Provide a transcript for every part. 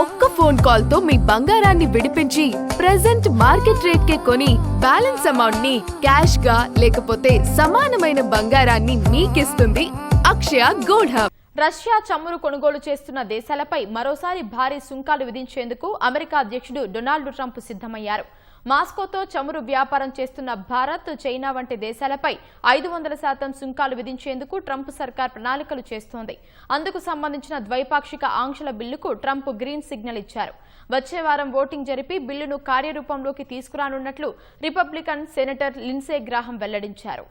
ఒక్క ఫోన్ కాల్తో మీ బంగారాన్ని విడిపించి ప్రెసెంట్ మార్కెట్ రేట్ కే కొని బ్యాలెన్స్ అమౌంట్ని క్యాష్గా లేకపోతే సమానమైన బంగారాన్ని మీకిస్తుంది అక్షయ గోల్డ్ హబ్ రష్యా చమురు కొనుగోలు చేస్తున్న దేశాలపై మరోసారి భారీ సుంకాలు విధించేందుకు అమెరికా అధ్యక్షుడు డొనాల్డ్ ట్రంప్ సిద్ధమయ్యారు. మాస్కోతో చమురు వ్యాపారం చేస్తున్న భారత్ చైనా వంటి దేశాలపై ఐదు వందల శాతం సుంకాలు విధించేందుకు ట్రంప్ సర్కార్ ప్రణాళికలు చేస్తోంది. అందుకు సంబంధించిన ద్వైపాక్షిక ఆంక్షల బిల్లుకు ట్రంప్ గ్రీన్ సిగ్నల్ ఇచ్చారు. వచ్చే వారం ఓటింగ్ జరిపి బిల్లును కార్యరూపంలోకి తీసుకురానున్నట్లు రిపబ్లికన్ సెనేటర్ లిన్సే గ్రాహం వెల్లడించారు.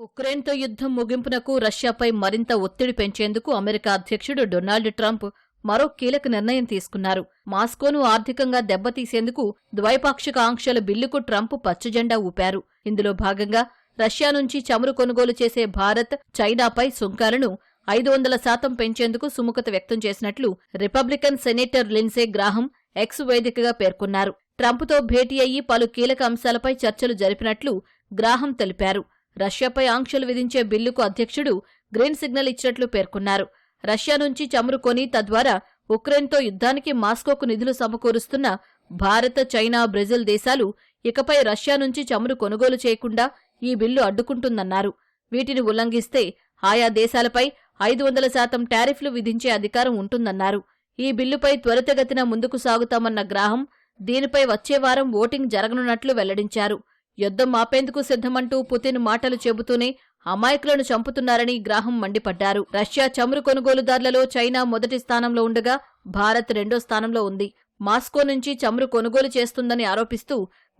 ఉక్రెయిన్తో యుద్ధం ముగింపునకు రష్యాపై మరింత ఒత్తిడి పెంచేందుకు అమెరికా అధ్యక్షుడు డొనాల్డ్ ట్రంప్ మరో కీలక నిర్ణయం తీసుకున్నారు. మాస్కోను ఆర్థికంగా దెబ్బతీసేందుకు ద్వైపాక్షిక ఆంక్షల బిల్లుకు ట్రంప్ పచ్చజెండా ఊపారు. ఇందులో భాగంగా రష్యా నుంచి చమురు కొనుగోలు చేసే భారత్ చైనాపై సుంకాలను ఐదు వందల శాతం పెంచేందుకు సుముఖత వ్యక్తం చేసినట్లు Republican senator Lindsey Graham X వేదికగా పేర్కొన్నారు. ట్రంప్తో భేటీ అయ్యి పలు కీలక అంశాలపై చర్చలు జరిపినట్లు గ్రాహం తెలిపారు. రష్యాపై ఆంక్షలు విధించే బిల్లుకు అధ్యక్షుడు గ్రీన్ సిగ్నల్ ఇచ్చినట్లు పేర్కొన్నారు. రష్యా నుంచి చమురు కొని తద్వారా ఉక్రెయిన్తో యుద్ధానికి మాస్కోకు నిధులు సమకూరుస్తున్న భారత చైనా బ్రెజిల్ దేశాలు ఇకపై రష్యా నుంచి చమురు కొనుగోలు చేయకుండా ఈ బిల్లు అడ్డుకుంటుందన్నారు. వీటిని ఉల్లంఘిస్తే ఆయా దేశాలపై ఐదు వందల శాతం టారిఫ్లు విధించే అధికారం ఉంటుందన్నారు. ఈ బిల్లుపై త్వరితగతిన ముందుకు సాగుతామన్న గ్రాహం దీనిపై వచ్చే వారం ఓటింగ్ జరగనున్నట్లు వెల్లడించారు. యుద్ధం ఆపేందుకు సిద్ధమంటూ పుతిన్ మాటలు చెబుతూనే అమాయకులను చంపుతున్నారని గ్రాహం మండిపడ్డారు. రష్యా చమురు కొనుగోలుదారులలో చైనా మొదటి స్థానంలో ఉండగా భారత్ రెండో స్థానంలో ఉంది. మాస్కో నుంచి చమురు కొనుగోలు చేస్తుందని ఆరోపిస్తూ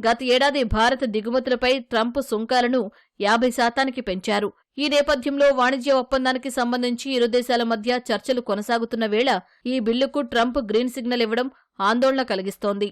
గత ఏడాది భారత్ దిగుమతులపై ట్రంప్ సుంకాలను యాభై శాతానికి పెంచారు. ఈ నేపథ్యంలో వాణిజ్య ఒప్పందానికి సంబంధించి ఇరు దేశాల మధ్య చర్చలు కొనసాగుతున్న వేళ ఈ బిల్లుకు ట్రంప్ గ్రీన్ సిగ్నల్ ఇవ్వడం ఆందోళన కలిగిస్తోంది.